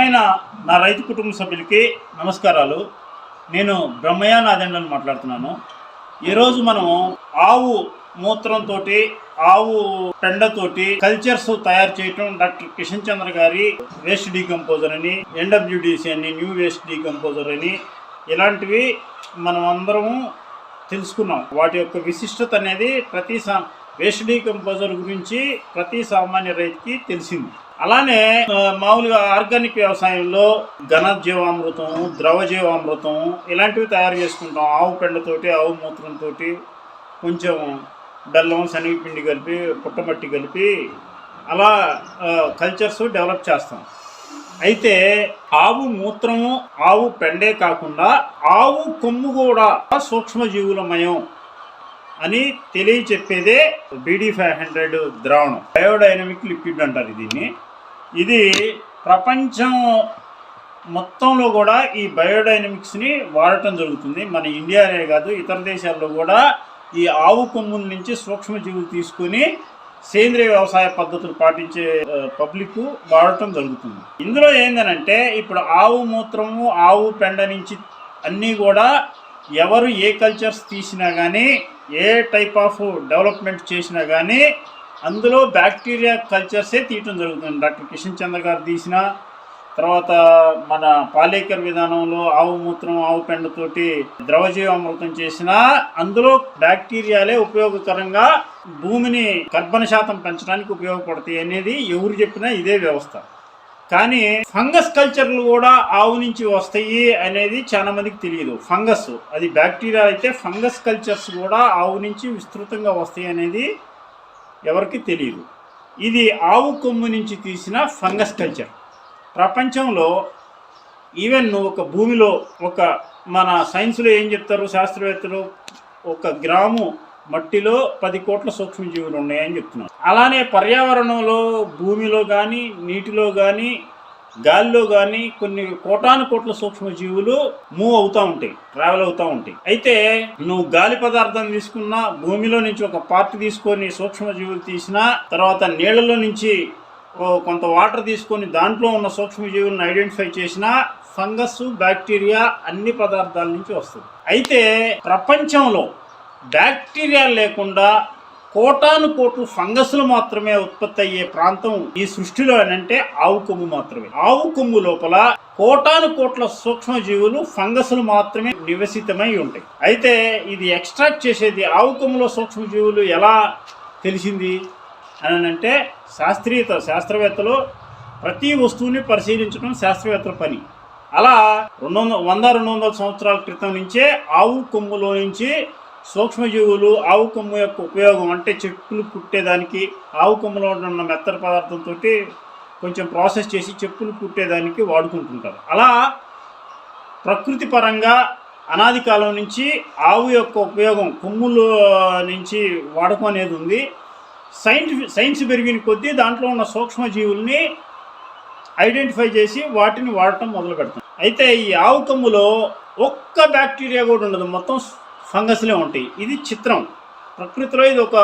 ప్రియమైన నా రైతు కుటుంబ సభ్యులకి నమస్కారాలు. నేను బ్రహ్మయ్య నాదెండని మాట్లాడుతున్నాను. ఈరోజు మనం ఆవు మూత్రంతో ఆవు పెండతోటి కల్చర్స్ తయారు చేయటం డాక్టర్ కిషన్ చంద్ర గారి వేస్ట్ డీకంపోజర్ అని ఎన్డబ్ల్యూడిసి అని న్యూ వేస్ట్ డీకంపోజర్ అని ఇలాంటివి మనం అందరము తెలుసుకున్నాం. వాటి యొక్క విశిష్టత అనేది ప్రతి సా వేస్ట్ డీకంపోజర్ గురించి ప్రతి సామాన్య రైతుకి తెలిసింది. అలానే మామూలుగా ఆర్గానిక్ వ్యవసాయంలో ఘన జీవామృతం ద్రవ జీవామృతం ఇలాంటివి తయారు చేసుకుంటాం. ఆవు పెండతోటి ఆవు మూత్రంతో కొంచెం బెల్లం శనగపిండి కలిపి పుట్టమట్టి కలిపి అలా కల్చర్స్ డెవలప్ చేస్తాం. అయితే ఆవు మూత్రము ఆవు పెండే కాకుండా ఆవు కొమ్ము కూడా సూక్ష్మజీవులమయం అని తెలియచెప్పేదే బీడీ ఫైవ్ హండ్రెడ్ ద్రావణం. బయోడైనమిక్ లిక్విడ్ అంటారు దీన్ని. ఇది ప్రపంచం మొత్తంలో కూడా ఈ బయోడైనమిక్స్ని వాడటం జరుగుతుంది. మన ఇండియానే కాదు ఇతర దేశాల్లో కూడా ఈ ఆవు కొమ్ముల నుంచి సూక్ష్మజీవులు తీసుకొని సేంద్రియ వ్యవసాయ పద్ధతులు పాటించే పబ్లిక్ వాడటం జరుగుతుంది. ఇందులో ఏందనంటే ఇప్పుడు ఆవు మూత్రము ఆవు పెండ నుంచి అన్నీ కూడా ఎవరు ఏ కల్చర్స్ తీసినా కానీ ఏ టైప్ ఆఫ్ డెవలప్మెంట్ చేసినా కానీ అందులో బ్యాక్టీరియా కల్చర్సే తీయటం జరుగుతుంది. డాక్టర్ కిషన్ చంద్ర గారు తీసిన తర్వాత మన పాలేకర్ విధానంలో ఆవు మూత్రం ఆవు పెండతోటి ద్రవజీవామృతం చేసిన అందులో బ్యాక్టీరియాలే ఉపయోగకరంగా భూమిని కర్బన శాతం పెంచడానికి ఉపయోగపడతాయి అనేది ఎవరు చెప్పినా ఇదే వ్యవస్థ. కానీ ఫంగస్ కల్చర్లు కూడా ఆవు నుంచి వస్తాయి అనేది చాలా మందికి తెలియదు. ఫంగస్ అది బ్యాక్టీరియా అయితే ఫంగస్ కల్చర్స్ కూడా ఆవు నుంచి విస్తృతంగా వస్తాయి అనేది ఎవరికి తెలియదు ఇది ఆవు కొమ్ము నుంచి తీసిన ఫంగస్ కల్చర్. ప్రపంచంలో ఈవెన్ ఒక భూమిలో ఒక మన సైన్స్లో ఏం చెప్తారు? శాస్త్రవేత్తలు ఒక గ్రాము మట్టిలో పది కోట్ల సూక్ష్మజీవులు ఉన్నాయని చెప్తున్నారు. అలానే పర్యావరణంలో భూమిలో కానీ నీటిలో కానీ గాలిలో కానీ కొన్ని కోటాను కోట్ల సూక్ష్మజీవులు మూవ్ అవుతూ ఉంటాయి ట్రావెల్ అవుతూ ఉంటాయి. అయితే నువ్వు గాలి పదార్థం తీసుకున్నా భూమిలో నుంచి ఒక పార్ట్ తీసుకొని సూక్ష్మజీవులు తీసినా తర్వాత నీళ్ళలో నుంచి కొంత వాటర్ తీసుకొని దాంట్లో ఉన్న సూక్ష్మజీవులను ఐడెంటిఫై చేసినా ఫంగస్ బ్యాక్టీరియా అన్ని పదార్థాల నుంచి వస్తుంది. అయితే ప్రపంచంలో బ్యాక్టీరియా లేకుండా కోటాను కోట్లు ఫంగస్లు మాత్రమే ఉత్పత్తి అయ్యే ప్రాంతం ఈ సృష్టిలో అంటే ఆవు కొమ్ము మాత్రమే. ఆవు కొమ్ము లోపల కోటాను కోట్ల సూక్ష్మజీవులు ఫంగస్లు మాత్రమే నివసితమై ఉంటాయి. అయితే ఇది ఎక్స్ట్రాక్ట్ చేసేది ఆవు కొమ్ములో సూక్ష్మజీవులు ఎలా తెలిసింది? అని అంటే శాస్త్రీయత శాస్త్రవేత్తలు ప్రతి వస్తువుని పరిశీలించడం శాస్త్రవేత్తల పని. అలా రెండు వందల వంద రెండు వందల సంవత్సరాల క్రితం నుంచే ఆవు కొమ్ములో నుంచి సూక్ష్మజీవులు ఆవు కొమ్ము యొక్క ఉపయోగం అంటే చెప్పులు కుట్టేదానికి ఆవు కొమ్ములో ఉన్న మెత్తటి పదార్థంతో కొంచెం ప్రాసెస్ చేసి చెప్పులు కుట్టేదానికి వాడుకుంటుంటారు. అలా ప్రకృతి పరంగా అనాది కాలం నుంచి ఆవు యొక్క ఉపయోగం కొమ్ముల నుంచి వాడకం అనేది ఉంది. సైన్స్ సైన్స్ పెరిగిన కొద్దీ దాంట్లో ఉన్న సూక్ష్మజీవుల్ని ఐడెంటిఫై చేసి వాటిని వాడటం మొదలు పెడతాం అయితే ఈ ఆవు కొమ్ములో ఒక్క బ్యాక్టీరియా కూడా ఉండదు. మొత్తం ఫంగస్లే ఉంటాయి. ఇది చిత్రం. ప్రకృతిలో ఇది ఒక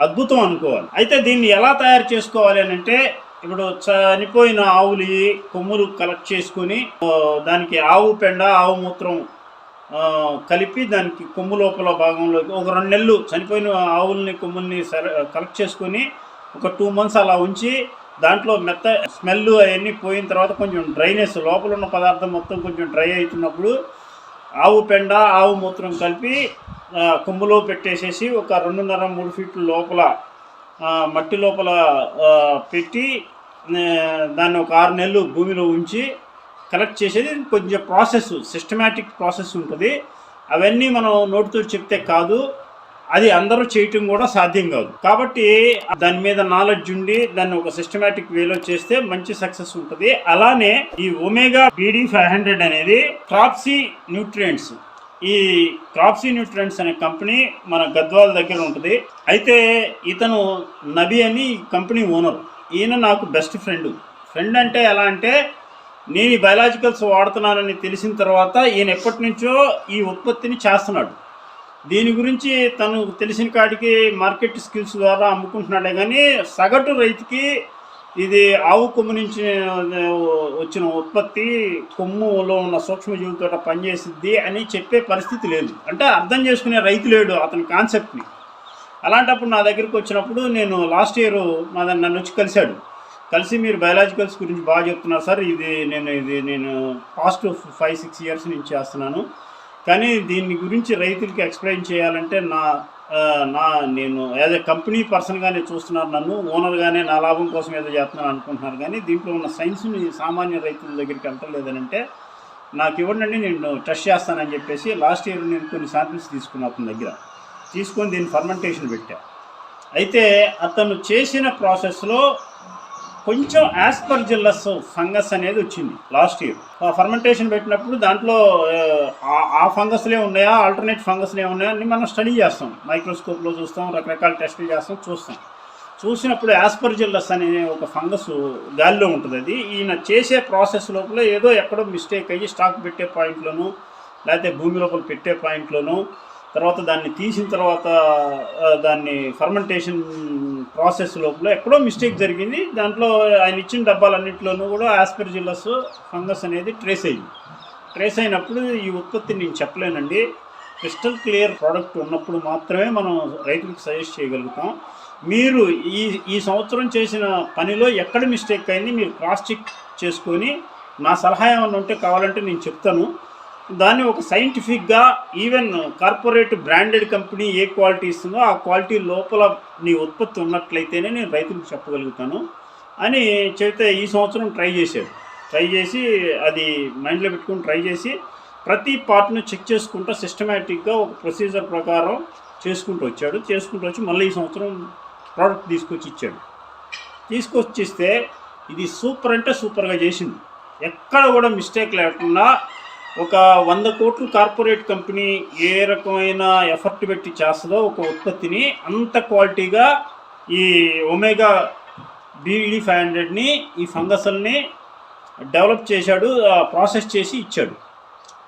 అద్భుతం అనుకోవాలి. అయితే దీన్ని ఎలా తయారు చేసుకోవాలి అని అంటే ఇప్పుడు చనిపోయిన ఆవులు కొమ్ములు కలెక్ట్ చేసుకొని దానికి ఆవు పెండ ఆవు మూత్రం కలిపి దానికి కొమ్ము లోపల భాగంలో ఒక రెండు నెలలు చనిపోయిన ఆవుల్ని కొమ్ముల్ని కలెక్ట్ చేసుకొని ఒక టూ మంత్స్ అలా ఉంచి దాంట్లో మెత్త స్మెల్ అవన్నీ పోయిన తర్వాత కొంచెం డ్రైనెస్ లోపల ఉన్న పదార్థం మొత్తం కొంచెం డ్రై అవుతున్నప్పుడు ఆవు పెండ ఆవు మూత్రం కలిపి కొమ్ములో పెట్టేసేసి ఒక రెండున్నర మూడు ఫీట్ల లోపల మట్టి లోపల పెట్టి దాన్ని ఒక ఆరు నెలలు భూమిలో ఉంచి కలెక్ట్ చేసేది కొంచెం ప్రాసెస్ సిస్టమేటిక్ ప్రాసెస్ ఉంటుంది. అవన్నీ మనం నోటితో చెప్తే కాదు. అది అందరూ చేయటం కూడా సాధ్యం కాదు. కాబట్టి దాని మీద నాలెడ్జ్ ఉండి దాన్ని ఒక సిస్టమేటిక్ వేలో చేస్తే మంచి సక్సెస్ ఉంటుంది. అలానే ఈ ఒమేగా బీడీ ఫైవ్ హండ్రెడ్ అనేది క్రాప్సీ న్యూట్రియంట్స్ ఈ క్రాప్సీ న్యూట్రియంట్స్ అనే కంపెనీ మన గద్వాల దగ్గర ఉంటుంది. అయితే ఇతను నబి అని ఈ కంపెనీ ఓనర్ ఈయన నాకు బెస్ట్ ఫ్రెండ్ ఫ్రెండ్ అంటే ఎలా అంటే నేను ఈ బయలాజికల్స్ వాడుతున్నానని తెలిసిన తర్వాత ఈయన ఎప్పటి నుంచో ఈ ఉత్పత్తిని చేస్తున్నాడు. దీని గురించి తను తెలిసిన కాడికి మార్కెట్ స్కిల్స్ ద్వారా అమ్ముకుంటున్నాడే కానీ సగటు రైతుకి ఇది ఆవు కొమ్ము నుంచి వచ్చిన ఉత్పత్తి కొమ్ములో ఉన్న సూక్ష్మజీవితో పనిచేసిద్ది అని చెప్పే పరిస్థితి లేదు. అంటే అర్థం చేసుకునే రైతు లేడు అతని కాన్సెప్ట్ని. అలాంటప్పుడు నా దగ్గరికి వచ్చినప్పుడు నేను లాస్ట్ ఇయర్ మా నన్ను వచ్చి కలిశాడు. కలిసి మీరు బయాలజికల్స్ గురించి బాగా చెప్తున్నారు సార్. ఇది నేను ఇది నేను పాస్ట్ ఫైవ్ సిక్స్ ఇయర్స్ నుంచి చేస్తున్నాను. కానీ దీని గురించి రైతులకి ఎక్స్ప్లెయిన్ చేయాలంటే నా నా నేను యాజ్ ఎ కంపెనీ పర్సన్గానే చూస్తున్నారు నన్ను ఓనర్గానే నా లాభం కోసం ఏదో చేస్తున్నాను అనుకుంటున్నారు. కానీ దీంట్లో ఉన్న సైన్స్ని సామాన్య రైతుల దగ్గరికి వెళ్ళలేదని అంటే నాకు ఇవ్వండి నేను టెస్ట్ చేస్తానని చెప్పేసి లాస్ట్ ఇయర్ నేను కొన్ని శాంపిల్స్ తీసుకున్నా అతని దగ్గర. తీసుకొని దీన్ని ఫర్మెంటేషన్ పెట్టా. అయితే అతను చేసిన ప్రాసెస్లో కొంచెం యాస్పర్జిల్లస్ ఫంగస్ అనేది వచ్చింది లాస్ట్ ఇయర్ ఫర్మెంటేషన్ పెట్టినప్పుడు దాంట్లో ఆ, ఆ ఫంగస్లే ఉన్నాయా ఆల్టర్నేట్ ఫంగస్లే ఉన్నాయా అని మనం స్టడీ చేస్తాం. మైక్రోస్కోప్లో చూస్తాం రకరకాల టెస్టులు చేస్తాం చూస్తాం. చూసినప్పుడు యాస్పర్జిల్లస్ అనే ఒక ఫంగస్ గాలిలో ఉంటుంది అది. ఈయన చేసే ప్రాసెస్ లోపల ఏదో ఎక్కడో మిస్టేక్ అయ్యి స్టాక్ పెట్టే పాయింట్లోనూ లేకపోతే భూమి లోపల పెట్టే పాయింట్లోనూ తర్వాత దాన్ని తీసిన తర్వాత దాన్ని ఫర్మెంటేషన్ ప్రాసెస్ లోపల ఎక్కడో మిస్టేక్ జరిగింది. దాంట్లో ఆయన ఇచ్చిన డబ్బాలన్నింటిలోనూ కూడా ఆస్పెర్జిల్లస్ ఫంగస్ అనేది ట్రేస్ అయ్యింది ట్రేస్ అయినప్పుడు ఈ ఉత్పత్తి నేను చెప్పలేనండి. క్రిస్టల్ క్లియర్ ప్రోడక్ట్ ఉన్నప్పుడు మాత్రమే మనం రైతులకు సజెస్ట్ చేయగలుగుతాం. మీరు ఈ ఈ సంవత్సరం చేసిన పనిలో ఎక్కడ మిస్టేక్ అయింది మీరు క్రాస్ చెక్ చేసుకొని నా సలహా ఏమైనా ఉంటే కావాలంటే నేను చెప్తాను. దాన్ని ఒక సైంటిఫిక్గా ఈవెన్ కార్పొరేట్ బ్రాండెడ్ కంపెనీ ఏ క్వాలిటీ ఇస్తుందో ఆ క్వాలిటీ లోపల నీ ఉత్పత్తి ఉన్నట్లయితేనే నేను రైతులకు చెప్పగలుగుతాను. అని చెబితే ఈ సంవత్సరం ట్రై చేశాడు. ట్రై చేసి అది మైండ్లో పెట్టుకుని ట్రై చేసి ప్రతి పార్ట్ను చెక్ చేసుకుంటూ సిస్టమేటిక్గా ఒక ప్రొసీజర్ ప్రకారం చేసుకుంటూ వచ్చాడు. చేసుకుంటూ వచ్చి మళ్ళీ ఈ సంవత్సరం ప్రోడక్ట్ తీసుకొచ్చి ఇచ్చాడు. తీసుకొచ్చిస్తే ఇది సూపర్ అంటే సూపర్గా చేసింది. ఎక్కడ కూడా మిస్టేక్ లేకుండా ఒక వంద కోట్లు కార్పొరేట్ కంపెనీ ఏ రకమైన ఎఫర్ట్ పెట్టి చేస్తుందో ఒక ఉత్పత్తిని అంత క్వాలిటీగా ఈ ఒమేగా బీఈడి ఫైవ్ హండ్రెడ్ని ఈ ఫంగసల్ని డెవలప్ చేశాడు ప్రాసెస్ చేసి ఇచ్చాడు.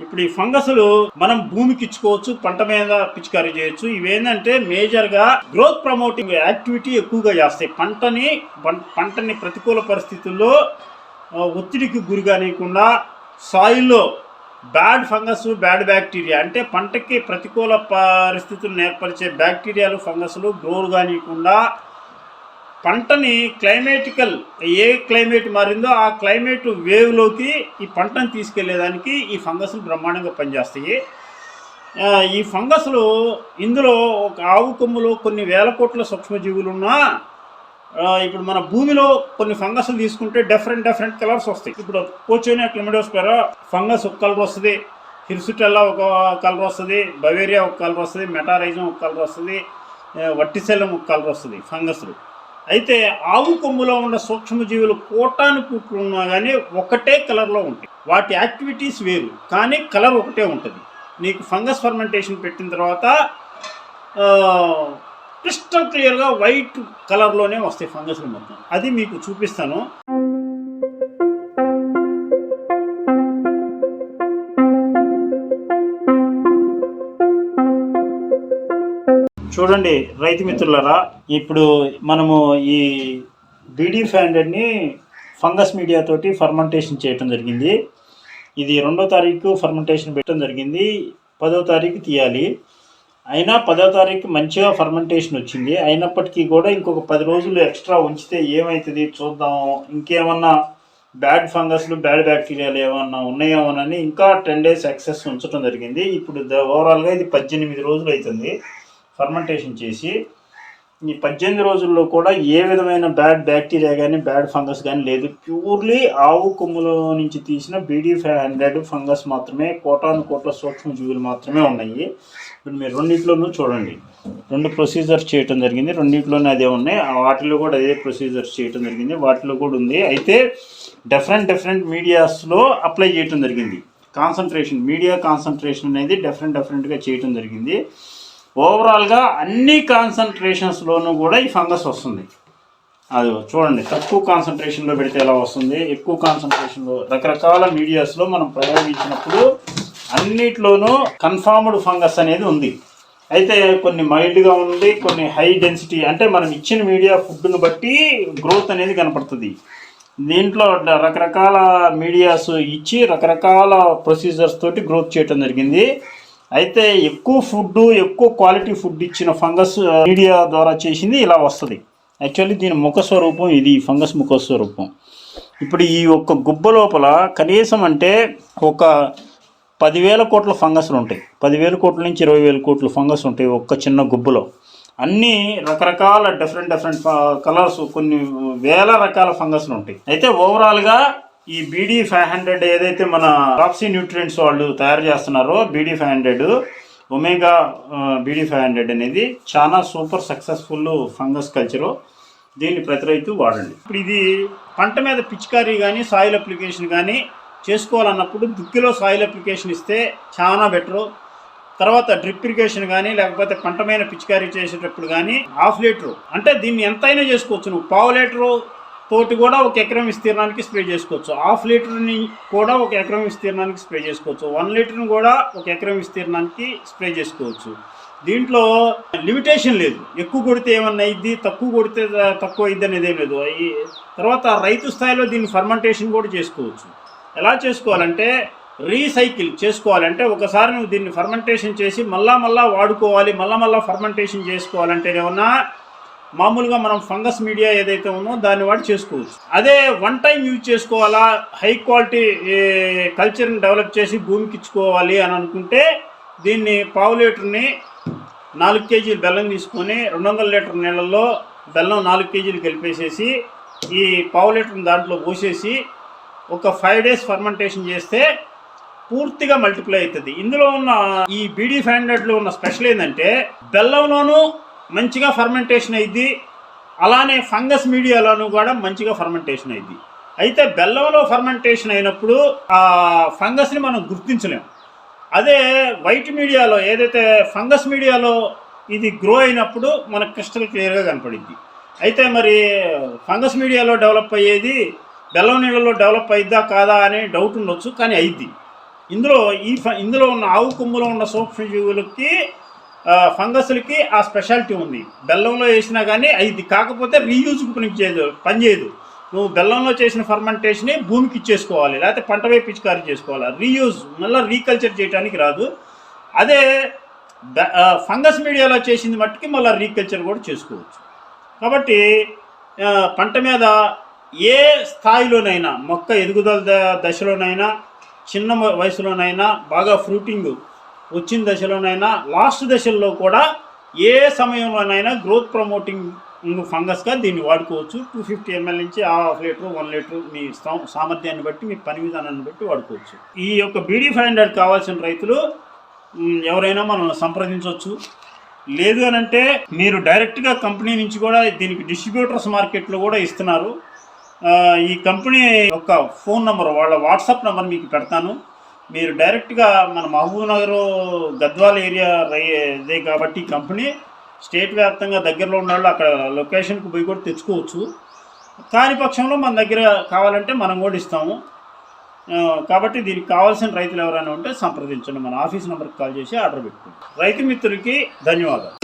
ఇప్పుడు ఈ ఫంగస్లు మనం భూమికి ఇచ్చుకోవచ్చు పంట మీద పిచికారీ చేయొచ్చు. ఇవేంటంటే మేజర్గా గ్రోత్ ప్రమోటింగ్ యాక్టివిటీ ఎక్కువగా చేస్తాయి. పంటని పంటని ప్రతికూల పరిస్థితుల్లో ఒత్తిడికి గురి కానియకుండా సాయిల్లో బ్యాడ్ ఫంగస్ బ్యాడ్ బ్యాక్టీరియా. అంటే పంటకి ప్రతికూల పరిస్థితులు ఏర్పరిచే బ్యాక్టీరియాలు ఫంగస్లు గ్రోర్ కానియకుండా పంటని క్లైమేటికల్ ఏ క్లైమేట్ మారిందో ఆ క్లైమేట్ వేవ్లోకి ఈ పంటను తీసుకెళ్ళేదానికి ఈ ఫంగస్లు బ్రహ్మాండంగా పనిచేస్తాయి. ఈ ఫంగస్లు ఇందులో ఒక ఆవు కొమ్ములో కొన్ని వేల కోట్ల సూక్ష్మజీవులు ఉన్నా ఇప్పుడు మన భూమిలో కొన్ని ఫంగస్లు తీసుకుంటే డిఫరెంట్ డిఫరెంట్ కలర్స్ వస్తాయి. ఇప్పుడు పోచోనియా క్లిమిడోస్పెరా ఫంగస్ ఒక కలర్ వస్తుంది హిర్సుటెల్లా ఒక కలర్ వస్తుంది బవేరియా ఒక కలర్ వస్తుంది మెటారైజం ఒక కలర్ వస్తుంది వట్టిశల్యం ఒక కలర్ వస్తుంది ఫంగస్లు. అయితే ఆవు కొమ్ములో ఉన్న సూక్ష్మజీవులు కోటాను పుట్లు ఉన్నా కానీ ఒకటే కలర్లో ఉంటాయి. వాటి యాక్టివిటీస్ వేరు కానీ కలర్ ఒకటే ఉంటుంది. నీకు ఫంగస్ ఫర్మెంటేషన్ పెట్టిన తర్వాత క్రిస్టల్ క్లియర్గా వైట్ కలర్లోనే వస్తాయి ఫంగస్లు మొత్తం. అది మీకు చూపిస్తాను. చూడండి రైతు మిత్రులరా ఇప్పుడు మనము ఈ బీడీ ఫ్యాండెడ్ని ఫంగస్ మీడియా తోటి ఫర్మెంటేషన్ చేయటం జరిగింది. ఇది రెండో తారీఖు ఫర్మెంటేషన్ పెట్టడం జరిగింది. పదో తారీఖు తీయాలి. అయినా పదో తారీఖు మంచిగా ఫర్మెంటేషన్ వచ్చింది. అయినప్పటికీ కూడా ఇంకొక పది రోజులు ఎక్స్ట్రా ఉంచితే ఏమవుతుంది చూద్దాం. ఇంకేమన్నా బ్యాడ్ ఫంగస్లు బ్యాడ్ బ్యాక్టీరియాలు ఏమన్నా ఉన్నాయేమోనని ఇంకా టెన్ డేస్ ఎక్సెస్ ఉంచడం జరిగింది. ఇప్పుడు ద- ఓవరాల్గా ఇది పద్దెనిమిది రోజులు అవుతుంది ఫర్మెంటేషన్ చేసి. ఈ పద్దెనిమిది రోజుల్లో కూడా ఏ విధమైన బ్యాడ్ బ్యాక్టీరియా కానీ బ్యాడ్ ఫంగస్ కానీ లేదు. ప్యూర్లీ ఆవు కొమ్ములో నుంచి తీసిన బీడీ ఫైవ్ హండ్రెడ్ ఫంగస్ మాత్రమే కోటాను కోట్ల సూక్ష్మజీవులు మాత్రమే ఉన్నాయి. ఇప్పుడు మీరు రెండింటిలోనూ చూడండి. రెండు ప్రొసీజర్స్ చేయటం జరిగింది. రెండింటిలోనే అదే ఉన్నాయి. వాటిలో కూడా అదే ప్రొసీజర్స్ చేయటం జరిగింది. వాటిలో కూడా ఉంది. అయితే డిఫరెంట్ డిఫరెంట్ మీడియాస్లో అప్లై చేయటం జరిగింది. కాన్సన్ట్రేషన్ మీడియా కాన్సన్ట్రేషన్ అనేది డిఫరెంట్ డిఫరెంట్గా చేయటం జరిగింది. ఓవరాల్గా అన్ని కాన్సన్ట్రేషన్స్లోనూ కూడా ఈ ఫంగస్ వస్తుంది. అది చూడండి తక్కువ కాన్సన్ట్రేషన్లో పెడితే ఎలా వస్తుంది? ఎక్కువ కాన్సన్ట్రేషన్లో రకరకాల మీడియాస్లో మనం ప్రయోగించినప్పుడు అన్నిట్లోనూ కన్ఫామ్డ్ ఫంగస్ అనేది ఉంది. అయితే కొన్ని మైల్డ్గా ఉంది కొన్ని హై డెన్సిటీ అంటే మనం ఇచ్చిన మీడియా ఫుడ్ను బట్టి గ్రోత్ అనేది కనపడుతుంది. దీంట్లో రకరకాల మీడియాస్ ఇచ్చి రకరకాల ప్రొసీజర్స్ తోటి గ్రోత్ చేయడం జరిగింది. అయితే ఎక్కువ ఫుడ్ ఎక్కువ క్వాలిటీ ఫుడ్ ఇచ్చిన ఫంగస్ మీడియా ద్వారా చేసింది ఇలా వస్తుంది. యాక్చువల్లీ దీని ముఖ స్వరూపం ఇది ఫంగస్ ముఖ స్వరూపం. ఇప్పుడు ఈ ఒక్క గుబ్బ లోపల కనీసం అంటే ఒక పదివేల కోట్ల ఫంగస్లు ఉంటాయి. పదివేల కోట్ల నుంచి ఇరవై వేల కోట్ల ఫంగస్ ఉంటాయి ఒక్క చిన్న గుబ్బలో. అన్నీ రకరకాల డిఫరెంట్ డిఫరెంట్ కలర్స్ కొన్ని వేల రకాల ఫంగస్లు ఉంటాయి. అయితే ఓవరాల్గా ఈ బీడీ ఫైవ్ హండ్రెడ్ ఏదైతే మన రాప్సీ న్యూట్రియంట్స్ వాళ్ళు తయారు చేస్తున్నారో BD five hundred omega BD five hundred అనేది చాలా సూపర్ సక్సెస్ఫుల్ ఫంగస్ కల్చరు దీన్ని ప్రతి రైతు వాడండి. ఇప్పుడు ఇది పంట మీద పిచికారీ కానీ సాయిల్ అప్లికేషన్ కానీ చేసుకోవాలన్నప్పుడు దుక్కిలో సాయిల్ అప్లికేషన్ ఇస్తే చాలా బెటరు తర్వాత డ్రిప్ ఇరిగేషన్ కానీ లేకపోతే పంట మీద పిచికారీ చేసేటప్పుడు కానీ హాఫ్ లీటరు. అంటే దీన్ని ఎంతైనా చేసుకోవచ్చు. నువ్వు పావు లీటరు తోటి కూడా ఒక ఎకరం విస్తీర్ణానికి స్ప్రే చేసుకోవచ్చు. హాఫ్ లీటర్ని కూడా ఒక ఎకరం విస్తీర్ణానికి స్ప్రే చేసుకోవచ్చు. వన్ లీటర్ని కూడా ఒక ఎకరం విస్తీర్ణానికి స్ప్రే చేసుకోవచ్చు. దీంట్లో లిమిటేషన్ లేదు. ఎక్కువ కొడితే ఏమన్నా అయింది తక్కువ కొడితే తక్కువ అయింది అనేది ఏం లేదు. ఈ తర్వాత రైతు స్థాయిలో దీన్ని ఫర్మెంటేషన్ కూడా చేసుకోవచ్చు. ఎలా చేసుకోవాలంటే రీసైకిల్ చేసుకోవాలంటే ఒకసారి నువ్వు దీన్ని ఫర్మెంటేషన్ చేసి మళ్ళా మళ్ళా వాడుకోవాలి మళ్ళా మళ్ళా ఫర్మెంటేషన్ చేసుకోవాలంటే ఏమన్నా మామూలుగా మనం ఫంగస్ మీడియా ఏదైతే ఉందో దాన్ని వాడి చేసుకోవచ్చు. అదే వన్ టైం యూజ్ చేసుకోవాలా హై క్వాలిటీ కల్చర్ని డెవలప్ చేసి భూమికి ఇచ్చుకోవాలి అని అనుకుంటే దీన్ని పావు లీటర్ని నాలుగు కేజీలు బెల్లం తీసుకొని రెండు వందల లీటర్ నీళ్ళల్లో బెల్లం నాలుగు కేజీలు కలిపేసేసి ఈ పావు లీటర్ని దాంట్లో పోసేసి ఒక ఫైవ్ డేస్ ఫర్మెంటేషన్ చేస్తే పూర్తిగా మల్టిప్లై అవుతుంది. ఇందులో ఉన్న ఈ బీడీ లో ఉన్న స్పెషల్ ఏంటంటే బెల్లంలోనూ మంచిగా ఫర్మెంటేషన్ అయింది అలానే ఫంగస్ మీడియాలోనూ కూడా మంచిగా ఫర్మెంటేషన్ అయింది అయితే బెల్లంలో ఫర్మెంటేషన్ అయినప్పుడు ఆ ఫంగస్ని మనం గుర్తించలేం అదే వైట్ మీడియాలో ఏదైతే ఫంగస్ మీడియాలో ఇది గ్రో అయినప్పుడు మనకు క్రిస్టల్ క్లియర్గా కనపడింది అయితే మరి ఫంగస్ మీడియాలో డెవలప్ అయ్యేది బెల్లం నీళ్ళలో డెవలప్ అయిద్దా కాదా అనే డౌట్ ఉండొచ్చు కానీ అయింది ఇందులో ఈ ఫ ఇందులో ఉన్న ఆవు కొమ్ములో ఉన్న సూక్ష్మజీవులకి ఫంగస్లకి ఆ స్పెషాలిటీ ఉంది. బెల్లంలో వేసినా కానీ అది కాకపోతే రీయూజ్ పనిచేయదు పనిచేయదు నువ్వు బెల్లంలో చేసిన ఫర్మెంటేషన్ని భూమికి ఇచ్చేసుకోవాలి లేకపోతే పంట వైపు పిచికారీ చేసుకోవాలి. రీయూజ్ మళ్ళీ రీకల్చర్ చేయడానికి రాదు. అదే బె- ఫంగస్ మీడియాలో చేసింది మట్టుకి మళ్ళీ రీకల్చర్ కూడా చేసుకోవచ్చు. కాబట్టి పంట మీద ఏ స్థాయిలోనైనా మొక్క ఎదుగుదల ద- దశలోనైనా చిన్న వయసులోనైనా బాగా ఫ్రూటింగ్ వచ్చిన దశలోనైనా లాస్ట్ దశల్లో కూడా ఏ సమయంలోనైనా గ్రోత్ ప్రమోటింగ్ ఫంగస్గా దీన్ని వాడుకోవచ్చు. టూ ఫిఫ్టీ ఎంఎల్ నుంచి హాఫ్ లీటర్ వన్ లీటర్ మీ సామర్థ్యాన్ని బట్టి మీ పని విధానాన్ని బట్టి వాడుకోవచ్చు. ఈ యొక్క బీడీ ఫైవ్ హండ్రెడ్ కావాల్సిన రైతులు ఎవరైనా మనల్ని సంప్రదించవచ్చు. లేదు అని అంటే మీరు డైరెక్ట్గా కంపెనీ నుంచి కూడా దీనికి డిస్ట్రిబ్యూటర్స్ మార్కెట్లో కూడా ఇస్తున్నారు. ఈ కంపెనీ యొక్క ఫోన్ నెంబర్ వాళ్ళ వాట్సాప్ నెంబర్ మీకు పెడతాను. మీరు డైరెక్ట్గా మన మహబూబ్ నగర్ గద్వాల ఏరియా రై ఇదే కాబట్టి కంపెనీ స్టేట్ వ్యాప్తంగా దగ్గరలో ఉన్న వాళ్ళు అక్కడ లొకేషన్కి పోయి కూడా తెచ్చుకోవచ్చు. కాని పక్షంలో మన దగ్గర కావాలంటే మనం కూడా ఇస్తాము. కాబట్టి దీనికి కావాల్సిన రైతులు ఎవరైనా ఉంటే సంప్రదించండి. మన ఆఫీస్ నెంబర్కి కాల్ చేసి ఆర్డర్ పెట్టుకోండి. రైతు మిత్రులకి ధన్యవాదాలు.